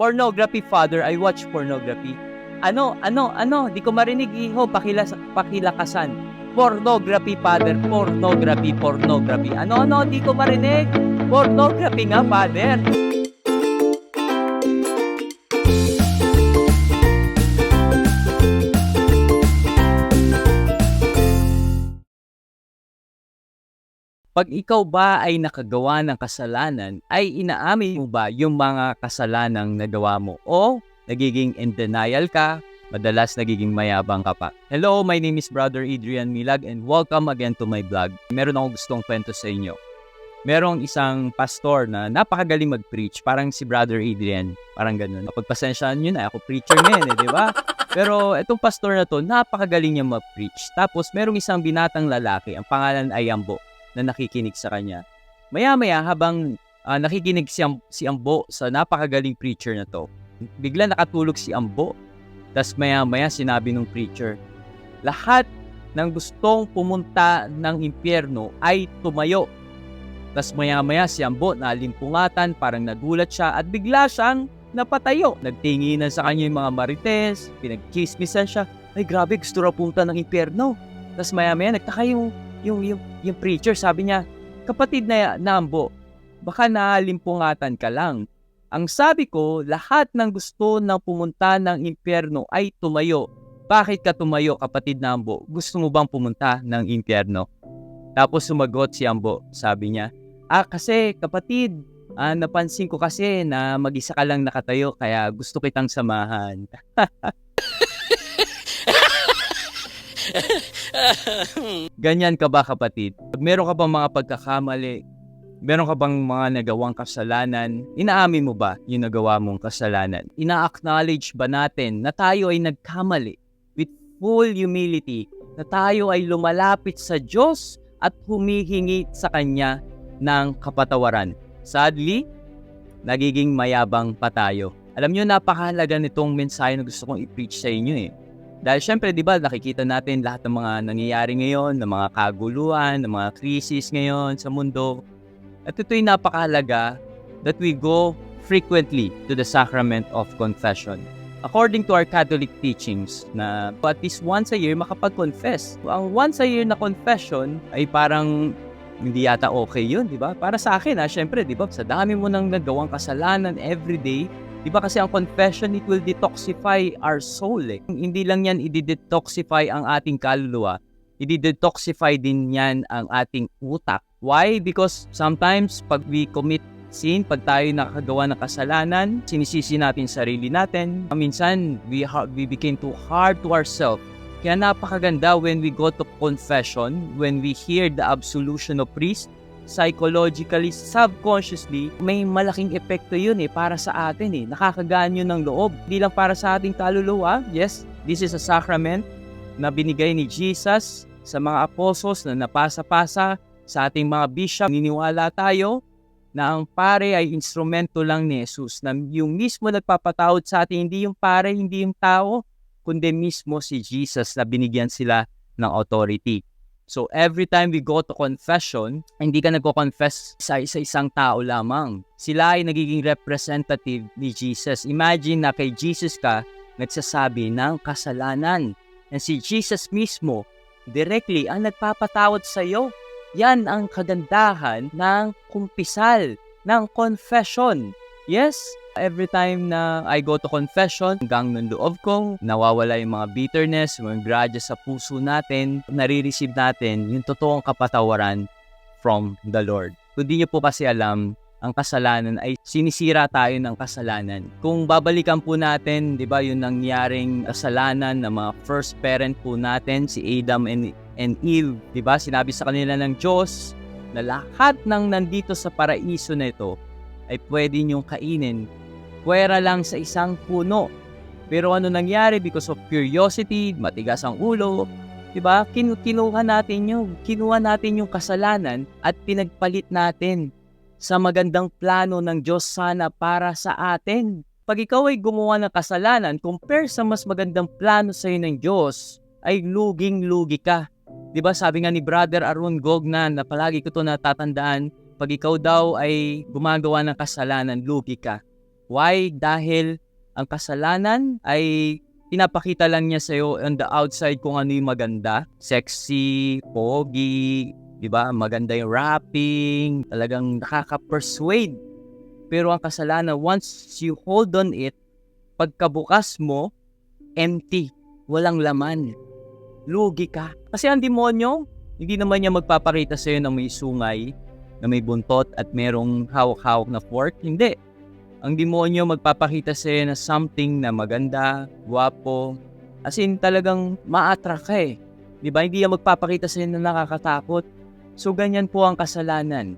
Pornography, father, I watch pornography. Ano, ano, ano, di ko marinig, iho, pakilas, pakilakasan. Pornography, father, pornography, pornography. Ano, ano, di ko marinig. Pornography nga, father. Pag ikaw ba ay nakagawa ng kasalanan, ay inaamin mo ba yung mga kasalanang nagawa mo? O nagiging in denial ka, madalas nagiging mayabang ka pa? Hello, my name is Brother Adrian Milag and welcome again to my vlog. Meron akong gustong kwento sa inyo. Merong isang pastor na napakagaling mag-preach, parang si Brother Adrian, parang ganun. Pagpasensyaan nyo na, ako preacher ngayon eh, di ba? Pero itong pastor na to, napakagaling niya mag-preach. Tapos merong isang binatang lalaki, ang pangalan ay Ambo na nakikinig sa kanya. Maya-maya habang uh, nakikinig si, Am- si Ambo sa napakagaling preacher na to, bigla nakatulog si Ambo. Tapos maya-maya sinabi ng preacher, lahat ng gustong pumunta ng impyerno ay tumayo. Tapos maya-maya si Ambo nalimpungatan, parang nagulat siya at bigla siyang napatayo. Nagtinginan sa kanya yung mga marites, pinagchismisan siya, ay grabe gusto raw punta ng impyerno. Tapos maya-maya nagtaka yung yung, yung, yung preacher, sabi niya, kapatid na Nambo, baka nalimpungatan ka lang. Ang sabi ko, lahat ng gusto ng pumunta ng impyerno ay tumayo. Bakit ka tumayo, kapatid Nambo? Gusto mo bang pumunta ng impyerno? Tapos sumagot si Ambo, sabi niya, Ah, kasi kapatid, ah, napansin ko kasi na mag-isa ka lang nakatayo kaya gusto kitang samahan. Ganyan ka ba kapatid? Pag meron ka bang mga pagkakamali, meron ka bang mga nagawang kasalanan, inaamin mo ba yung nagawa mong kasalanan? Ina-acknowledge ba natin na tayo ay nagkamali with full humility, na tayo ay lumalapit sa Diyos at humihingi sa Kanya ng kapatawaran? Sadly, nagiging mayabang pa tayo. Alam nyo, napakahalaga nitong mensahe na gusto kong i-preach sa inyo eh. Dahil syempre, di ba, nakikita natin lahat ng mga nangyayari ngayon, ng mga kaguluhan, ng mga krisis ngayon sa mundo. At ito'y napakahalaga that we go frequently to the sacrament of confession. According to our Catholic teachings, na at least once a year makapag-confess. Ang once a year na confession ay parang hindi yata okay yun, di ba? Para sa akin, ha, syempre, di ba, sa dami mo nang nagawang kasalanan everyday, Di ba kasi ang confession, it will detoxify our soul eh. Hindi lang yan i-detoxify ang ating kaluluwa, i-detoxify din yan ang ating utak. Why? Because sometimes pag we commit sin, pag tayo nakagawa ng kasalanan, sinisisi natin sarili natin. Minsan, we, we became too hard to ourselves. Kaya napakaganda when we go to confession, when we hear the absolution of priest, psychologically, subconsciously, may malaking epekto yun eh para sa atin eh. Nakakagaan yun ng loob. Hindi lang para sa ating kaluluwa. Yes, this is a sacrament na binigay ni Jesus sa mga apostles na napasa-pasa sa ating mga bishop. Niniwala tayo na ang pare ay instrumento lang ni Jesus. Na yung mismo nagpapatawad sa atin, hindi yung pare, hindi yung tao, kundi mismo si Jesus na binigyan sila ng authority. So every time we go to confession, hindi ka nagko-confess sa isa-isang tao lamang. Sila ay nagiging representative ni Jesus. Imagine na kay Jesus ka nagsasabi ng kasalanan. And si Jesus mismo, directly ang nagpapatawad sa iyo. Yan ang kagandahan ng kumpisal, ng confession. Yes, every time na I go to confession, hanggang ng loob ko, nawawala yung mga bitterness, yung grudges sa puso natin, nare-receive natin yung totoong kapatawaran from the Lord. Kung di nyo po kasi alam, ang kasalanan ay sinisira tayo ng kasalanan. Kung babalikan po natin, 'di ba, yung nangyaring kasalanan ng mga first parent po natin, si Adam and and Eve, 'di ba? Sinabi sa kanila ng Diyos na lahat ng nandito sa paraiso na ito ay pwede niyong kainin pwera lang sa isang puno. Pero ano nangyari because of curiosity, matigas ang ulo, 'di ba? Kin- kinuha natin yung kinuha natin yung kasalanan at pinagpalit natin sa magandang plano ng Diyos sana para sa atin. Pag ikaw ay gumawa ng kasalanan, compare sa mas magandang plano sa ng Diyos, ay luging-lugi ka. 'Di ba sabi nga ni Brother Arun Gognan na palagi ko to natatandaan, pag ikaw daw ay gumagawa ng kasalanan, lugi ka. Why? Dahil ang kasalanan ay pinapakita lang niya sa'yo on the outside kung ano yung maganda. Sexy, pogi, di ba? Maganda yung rapping, talagang nakaka-persuade. Pero ang kasalanan, once you hold on it, pagkabukas mo, empty, walang laman. Lugi ka. Kasi ang demonyo, hindi naman niya magpapakita sa'yo na may sungay, na may buntot at merong hawak-hawak na fork. Hindi ang demonyo magpapakita sa iyo na something na maganda, guwapo. As in, talagang ma-attract ka eh. Di ba? Hindi yan magpapakita sa iyo na nakakatakot. So, ganyan po ang kasalanan.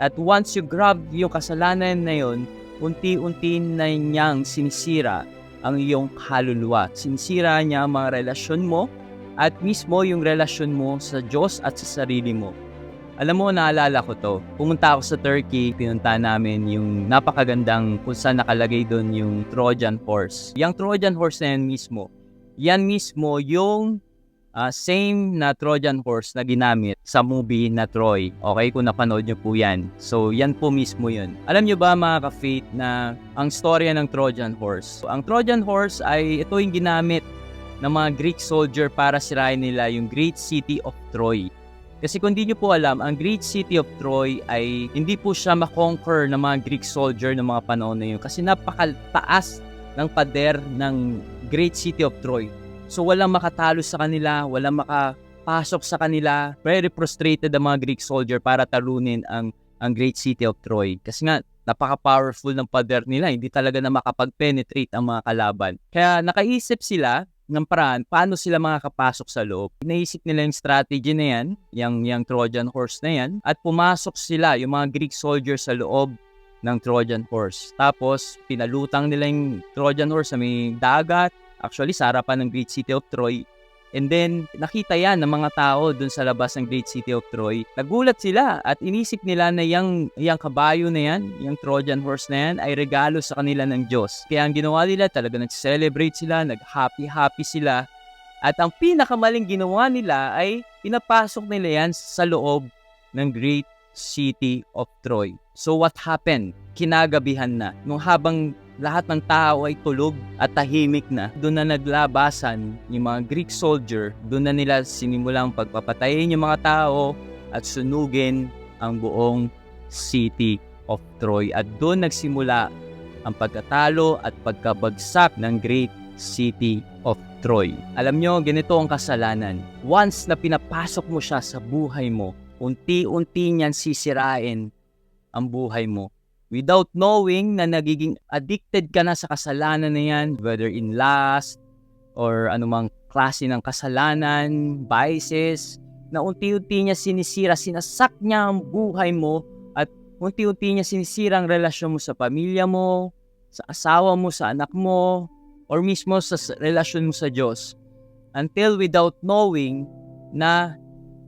At once you grab yung kasalanan na yon, unti-unti na niyang sinisira ang iyong kaluluwa. Sinisira niya ang mga relasyon mo at mismo yung relasyon mo sa Diyos at sa sarili mo. Alam mo, naalala ko to. Pumunta ako sa Turkey, pinunta namin yung napakagandang kung saan nakalagay doon yung Trojan horse. Yung Trojan horse na yan mismo, yan mismo yung uh, same na Trojan horse na ginamit sa movie na Troy. Okay, kung napanood nyo po yan. So, yan po mismo yun. Alam nyo ba mga ka-faith na ang storya ng Trojan horse? Ang Trojan horse ay ito yung ginamit ng mga Greek soldier para sirain nila yung great city of Troy. Kasi kung di nyo po alam, ang great city of Troy ay hindi po siya makonquer ng mga Greek soldier ng mga panahon na yun. Kasi napakataas ng pader ng great city of Troy. So walang makatalo sa kanila, walang makapasok sa kanila. Very frustrated ang mga Greek soldier para talunin ang, ang great city of Troy. Kasi nga, napaka-powerful ng pader nila. Hindi talaga na makapag-penetrate ang mga kalaban. Kaya nakaisip sila ng paraan paano sila makakapasok sa loob. Naisip nila yung strategy na yan, yung, yung Trojan horse na yan, at pumasok sila, yung mga Greek soldiers sa loob ng Trojan horse. Tapos, pinalutang nila yung Trojan horse sa may dagat, actually sa harapan ng great city of Troy. And then, nakita yan ng mga tao dun sa labas ng great city of Troy. Nagulat sila at inisip nila na yung, yung kabayo na yan, yung Trojan horse na yan, ay regalo sa kanila ng Diyos. Kaya ang ginawa nila, talaga nag-celebrate sila, nag-happy-happy sila. At ang pinakamaling ginawa nila ay pinapasok nila yan sa loob ng great city of Troy. So what happened? Kinagabihan na. Nung habang lahat ng tao ay tulog at tahimik na. Doon na naglabasan yung mga Greek soldier, doon na nila sinimulang pagpapatayin yung mga tao at sunugin ang buong city of Troy. At doon nagsimula ang pagkatalo at pagkabagsak ng great city of Troy. Alam nyo, ganito ang kasalanan. Once na pinapasok mo siya sa buhay mo, unti-unti niyan sisirain ang buhay mo without knowing na nagiging addicted ka na sa kasalanan na yan, whether in lust or anumang klase ng kasalanan, vices, na unti-unti niya sinisira, sinasak niya ang buhay mo at unti-unti niya sinisira ang relasyon mo sa pamilya mo, sa asawa mo, sa anak mo, or mismo sa relasyon mo sa Diyos. Until without knowing na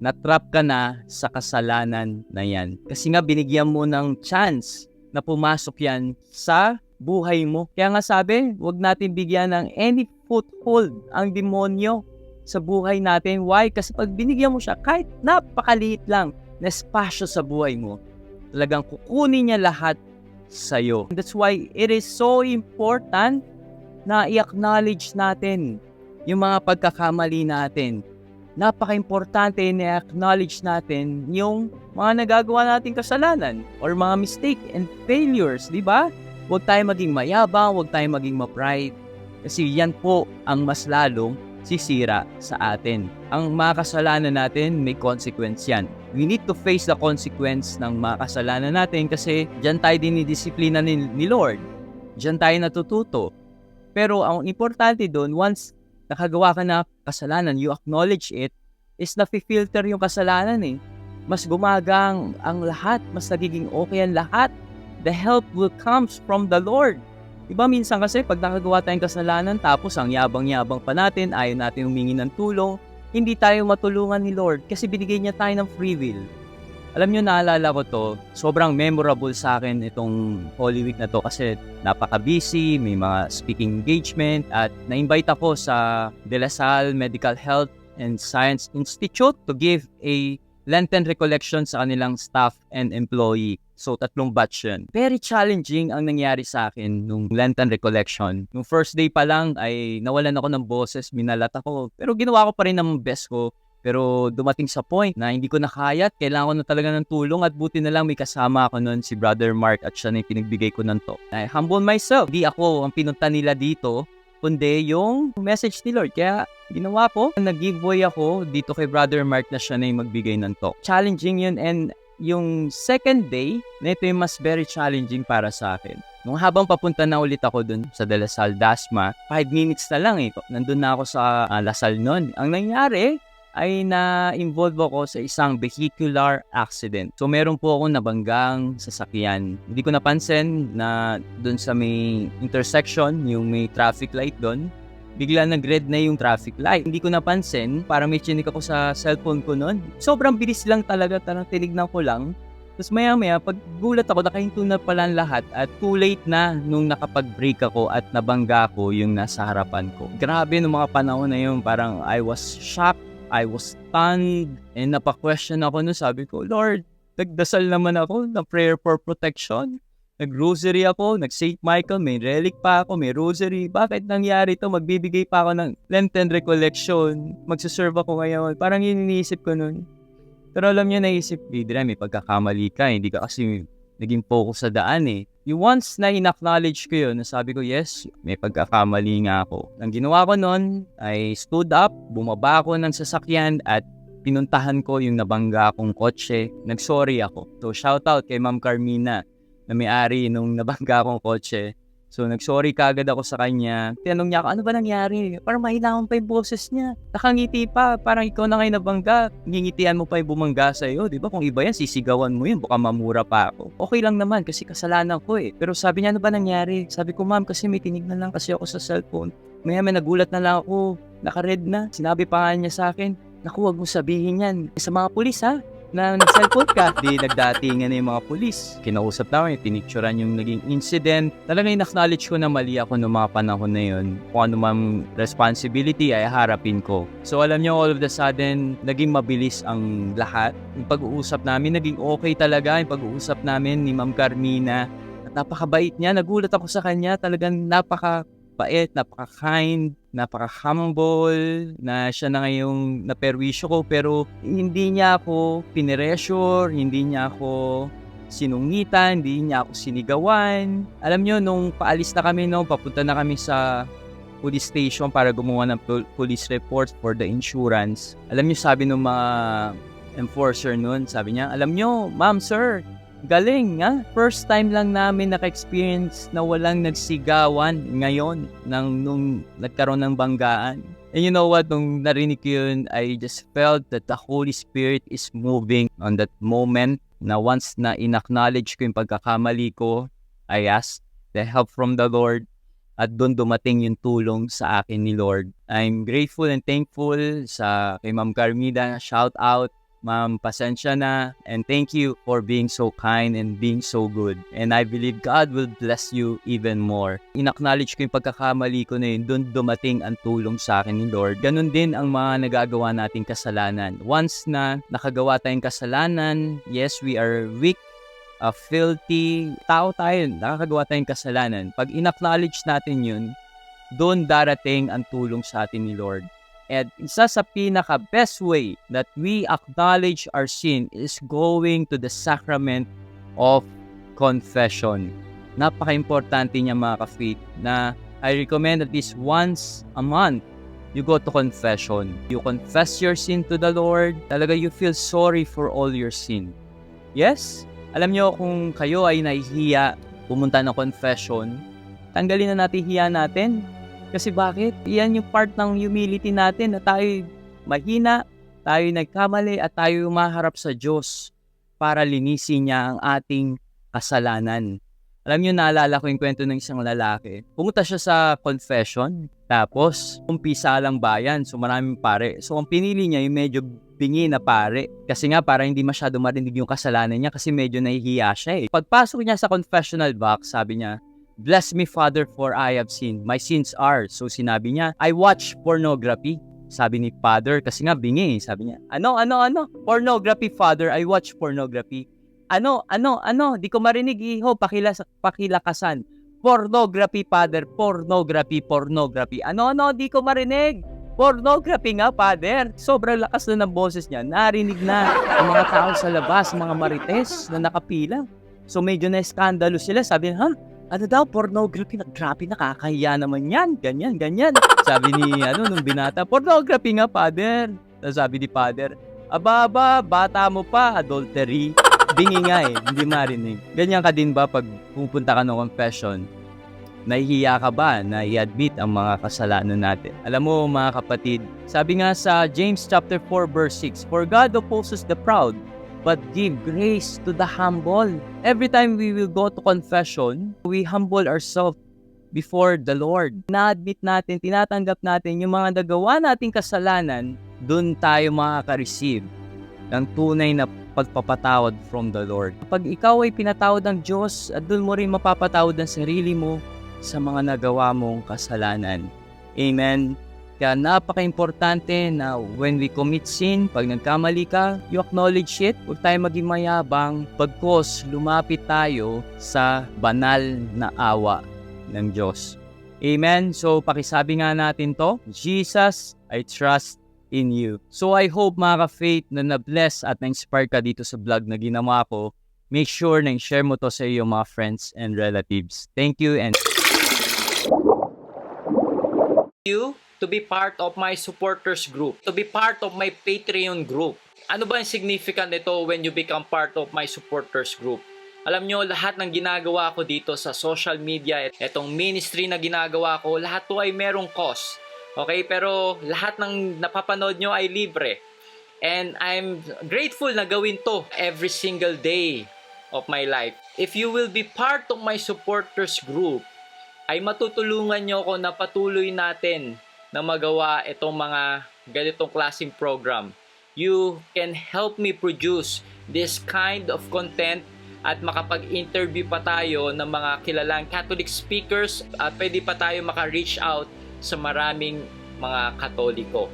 natrap ka na sa kasalanan na yan. Kasi nga binigyan mo ng chance na pumasok yan sa buhay mo. Kaya nga sabi, huwag natin bigyan ng any foothold ang demonyo sa buhay natin. Why? Kasi pag binigyan mo siya, kahit napakaliit lang na espasyo sa buhay mo, talagang kukunin niya lahat sa iyo. That's why it is so important na i-acknowledge natin yung mga pagkakamali natin napaka-importante na acknowledge natin yung mga nagagawa nating kasalanan or mga mistake and failures, di ba? Huwag tayo maging mayabang, huwag tayo maging ma-pride. Kasi yan po ang mas lalong sisira sa atin. Ang mga kasalanan natin, may consequence yan. We need to face the consequence ng mga kasalanan natin kasi dyan tayo dinidisiplina ni, ni Lord. Dyan tayo natututo. Pero ang importante doon, once nakagawa ka na kasalanan, you acknowledge it, is nafi-filter yung kasalanan eh. Mas gumagang ang lahat, mas nagiging okay ang lahat. The help will comes from the Lord. Diba minsan kasi pag nakagawa tayong kasalanan tapos ang yabang-yabang pa natin, ayaw natin humingi ng tulong, hindi tayo matulungan ni Lord kasi binigay niya tayo ng free will. Alam nyo, naalala ko to, sobrang memorable sa akin itong Holy Week na to kasi napaka-busy, may mga speaking engagement at na-invite ako sa De La Salle Medical Health and Science Institute to give a Lenten recollection sa kanilang staff and employee. So, tatlong batch yun. Very challenging ang nangyari sa akin nung Lenten recollection. Nung first day pa lang ay nawalan ako ng boses, minalat ako. Pero ginawa ko pa rin ng best ko. Pero dumating sa point na hindi ko na kaya at kailangan ko na talaga ng tulong at buti na lang may kasama ako noon si Brother Mark at siya na yung pinagbigay ko ng to. I humble myself. Di ako ang pinunta nila dito kundi yung message ni Lord. Kaya ginawa ko, nag-giveaway ako dito kay Brother Mark na siya na yung magbigay ng talk. Challenging yun and yung second day, na ito yung mas very challenging para sa akin. Nung habang papunta na ulit ako dun sa De La Salle Dasma, 5 minutes na lang eh. Nandun na ako sa uh, Lasal nun. Ang nangyari, ay na-involve ako sa isang vehicular accident. So meron po akong nabanggang sasakyan. Hindi ko napansin na doon sa may intersection, yung may traffic light doon, bigla nag-red na yung traffic light. Hindi ko napansin, para may chinik ako sa cellphone ko noon. Sobrang bilis lang talaga, tarang tinignan ko lang. Tapos maya maya, pag gulat ako, nakahinto na pala lahat at too late na nung nakapag-break ako at nabangga ko yung nasa harapan ko. Grabe nung mga panahon na yun, parang I was shocked I was stunned and napa-question ako no sabi ko, Lord, nagdasal naman ako ng prayer for protection. Nag-rosary ako, nag-St. Michael, may relic pa ako, may rosary. Bakit nangyari to? Magbibigay pa ako ng Lenten recollection. Magsaserve ako ngayon. Parang yun iniisip ko nun. Pero alam niyo, naisip, Bidra, may pagkakamali ka. Hindi ka kasi naging focus sa daan eh. Yung once na in-acknowledge ko yun, nasabi ko, yes, may pagkakamali nga ako. Ang ginawa ko noon ay stood up, bumaba ako ng sasakyan at pinuntahan ko yung nabangga akong kotse. Nag-sorry ako. So, shout out kay Ma'am Carmina na may-ari nung nabangga akong kotse. So, nag-sorry kagad ako sa kanya. Tinanong niya ako, ano ba nangyari? Parang mahilangan pa yung boses niya. Nakangiti pa, parang ikaw na ngayon nabangga. Ngingitian mo pa yung bumangga sa'yo. Di ba? Kung iba yan, sisigawan mo yun. Baka mamura pa ako. Okay lang naman kasi kasalanan ko eh. Pero sabi niya, ano ba nangyari? Sabi ko, ma'am, kasi may tinignan lang kasi ako sa cellphone. Maya may nagulat na lang ako. Naka-red na. Sinabi pa niya sa akin, Naku, wag mo sabihin yan. Sa mga pulis ha, na nag-cellphone ka. Di nagdatingan na yung mga pulis. Kinausap namin, pinicturean yung naging incident. Talagang in-acknowledge ko na mali ako noong mga panahon na yun. Kung ano mang responsibility ay harapin ko. So alam niyo, all of the sudden, naging mabilis ang lahat. Yung pag-uusap namin, naging okay talaga. Yung pag-uusap namin ni Ma'am Carmina, at napakabait niya. Nagulat ako sa kanya. Talagang napaka bait, napaka-kind, napaka-humble, na siya na ngayong naperwisyo ko pero hindi niya ako piniressure, hindi niya ako sinungitan, hindi niya ako sinigawan. Alam niyo, nung paalis na kami, no, papunta na kami sa police station para gumawa ng police report for the insurance. Alam niyo, sabi ng mga enforcer noon, sabi niya, alam niyo, ma'am, sir, Galing, nga. First time lang namin naka-experience na walang nagsigawan ngayon nang nung nagkaroon ng banggaan. And you know what, nung narinig ko yun, I just felt that the Holy Spirit is moving on that moment na once na in-acknowledge ko yung pagkakamali ko, I asked the help from the Lord at doon dumating yung tulong sa akin ni Lord. I'm grateful and thankful sa kay Ma'am Carmida. Shout out Ma'am, pasensya na and thank you for being so kind and being so good. And I believe God will bless you even more. In-acknowledge ko yung pagkakamali ko na yun, doon dumating ang tulong sa akin ni Lord. Ganon din ang mga nagagawa nating kasalanan. Once na nakagawa tayong kasalanan, yes, we are weak, uh, filthy, tao tayo, nakakagawa tayong kasalanan. Pag in-acknowledge natin yun, doon darating ang tulong sa atin ni Lord. At isa sa pinaka best way that we acknowledge our sin is going to the sacrament of confession. Napaka-importante niya mga ka-faith na I recommend at least once a month you go to confession. You confess your sin to the Lord. Talaga you feel sorry for all your sin. Yes? Alam niyo kung kayo ay nahihiya pumunta ng confession, tanggalin na natin hiya natin kasi bakit? Iyan yung part ng humility natin na tayo mahina, tayo nagkamali at tayo umaharap sa Diyos para linisin niya ang ating kasalanan. Alam niyo, naalala ko yung kwento ng isang lalaki. Pumunta siya sa confession, tapos umpisa lang bayan, so maraming pare. So ang pinili niya yung medyo bingi na pare. Kasi nga para hindi masyado marinig yung kasalanan niya kasi medyo nahihiya siya eh. Pagpasok niya sa confessional box, sabi niya, Bless me, Father, for I have sinned. My sins are. So sinabi niya, I watch pornography. Sabi ni father, kasi nga bingi, sabi niya, ano, ano, ano? Pornography, father, I watch pornography. Ano, ano, ano? Di ko marinig, iho, pakilas, pakilakasan. Pornography, father, pornography, pornography. Ano, ano? Di ko marinig. Pornography nga, father. Sobrang lakas na ng boses niya. Narinig na ang mga tao sa labas, mga marites na nakapila. So medyo na skandalo sila. Sabi, ha? Ano daw, pornography? Na, grabe, nakakahiya naman yan. Ganyan, ganyan. Sabi ni, ano, nung binata, pornography nga, father. Sabi ni father, aba, aba, bata mo pa, adultery. Bingi nga eh, hindi marinig. Ganyan ka din ba pag pupunta ka ng confession? Nahihiya ka ba na i-admit ang mga kasalanan natin? Alam mo mga kapatid, sabi nga sa James chapter 4 verse 6, For God opposes the proud, but give grace to the humble. Every time we will go to confession, we humble ourselves before the Lord. Na-admit natin, tinatanggap natin yung mga nagawa nating kasalanan, dun tayo makaka-receive ng tunay na pagpapatawad from the Lord. Pag ikaw ay pinatawad ng Diyos, at doon mo rin mapapatawad ang sarili mo sa mga nagawa mong kasalanan. Amen. Kaya napaka-importante na when we commit sin, pag nagkamali ka, you acknowledge it. Huwag tayo maging mayabang pagkos lumapit tayo sa banal na awa ng Diyos. Amen. So pakisabi nga natin to, Jesus, I trust in you. So I hope mga ka-faith na na-bless at na-inspire ka dito sa vlog na ginawa ko. Make sure na share mo to sa iyong mga friends and relatives. Thank you and you to be part of my supporters group, to be part of my Patreon group. Ano ba yung significant nito when you become part of my supporters group? Alam nyo, lahat ng ginagawa ko dito sa social media, etong ministry na ginagawa ko, lahat to ay merong cost. Okay? Pero lahat ng napapanood nyo ay libre. And I'm grateful na gawin to every single day of my life. If you will be part of my supporters group, ay matutulungan nyo ako na patuloy natin na magawa itong mga ganitong klaseng program. You can help me produce this kind of content at makapag-interview pa tayo ng mga kilalang Catholic speakers at pwede pa tayo maka-reach out sa maraming mga Katoliko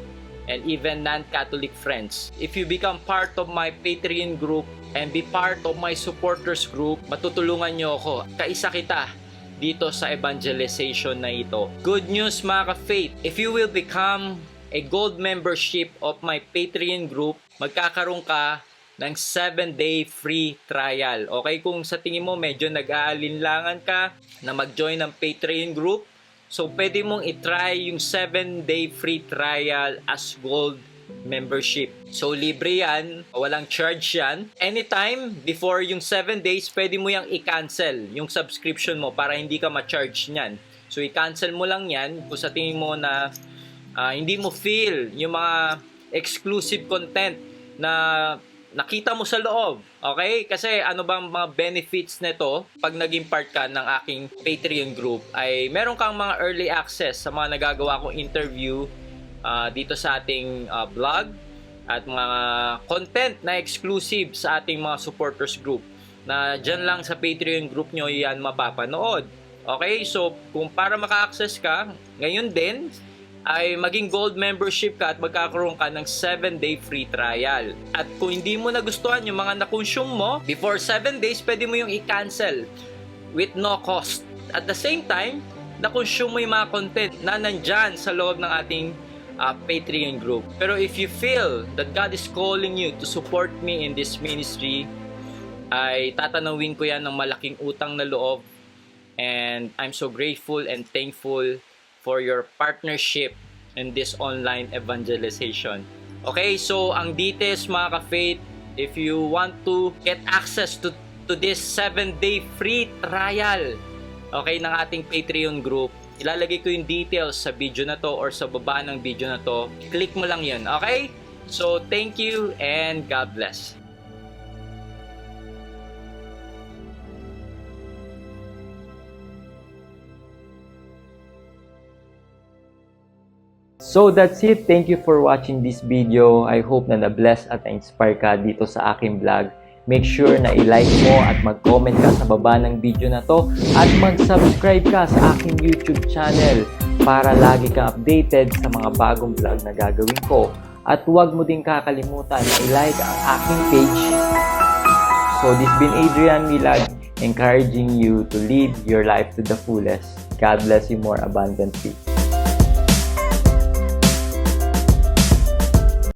and even non-Catholic friends. If you become part of my Patreon group and be part of my supporters group, matutulungan nyo ako. Kaisa kita dito sa evangelization na ito. Good news mga ka-faith, if you will become a gold membership of my Patreon group, magkakaroon ka ng 7-day free trial. Okay, kung sa tingin mo medyo nag-aalinlangan ka na mag-join ng Patreon group, so pwede mong itry yung 7-day free trial as gold membership. So, libre yan. Walang charge yan. Anytime, before yung 7 days, pwede mo yung i-cancel yung subscription mo para hindi ka ma-charge niyan. So, i-cancel mo lang yan kung sa tingin mo na ah, hindi mo feel yung mga exclusive content na nakita mo sa loob. Okay? Kasi ano bang mga benefits nito pag naging part ka ng aking Patreon group ay meron kang mga early access sa mga nagagawa kong interview ah, dito sa ating ah, blog at mga content na exclusive sa ating mga supporters group na dyan lang sa Patreon group nyo yan mapapanood. Okay? So, kung para maka-access ka, ngayon din, ay maging gold membership ka at magkakaroon ka ng 7-day free trial. At kung hindi mo nagustuhan yung mga na-consume mo, before 7 days, pwede mo yung i-cancel with no cost. At the same time, na-consume mo yung mga content na nandyan sa loob ng ating uh, Patreon group. Pero if you feel that God is calling you to support me in this ministry, ay tatanawin ko yan ng malaking utang na loob. And I'm so grateful and thankful for your partnership in this online evangelization. Okay, so ang details mga ka-faith, if you want to get access to to this 7-day free trial, okay, ng ating Patreon group, ilalagay ko yung details sa video na to or sa baba ng video na to. Click mo lang yun, okay? So, thank you and God bless. So that's it. Thank you for watching this video. I hope na na-bless at na-inspire ka dito sa aking vlog. Make sure na i-like mo at mag-comment ka sa baba ng video na to at mag-subscribe ka sa aking YouTube channel para lagi kang updated sa mga bagong vlog na gagawin ko. At huwag mo din kakalimutan na i-like ang aking page. So this been Adrian Milag encouraging you to live your life to the fullest. God bless you more abundantly.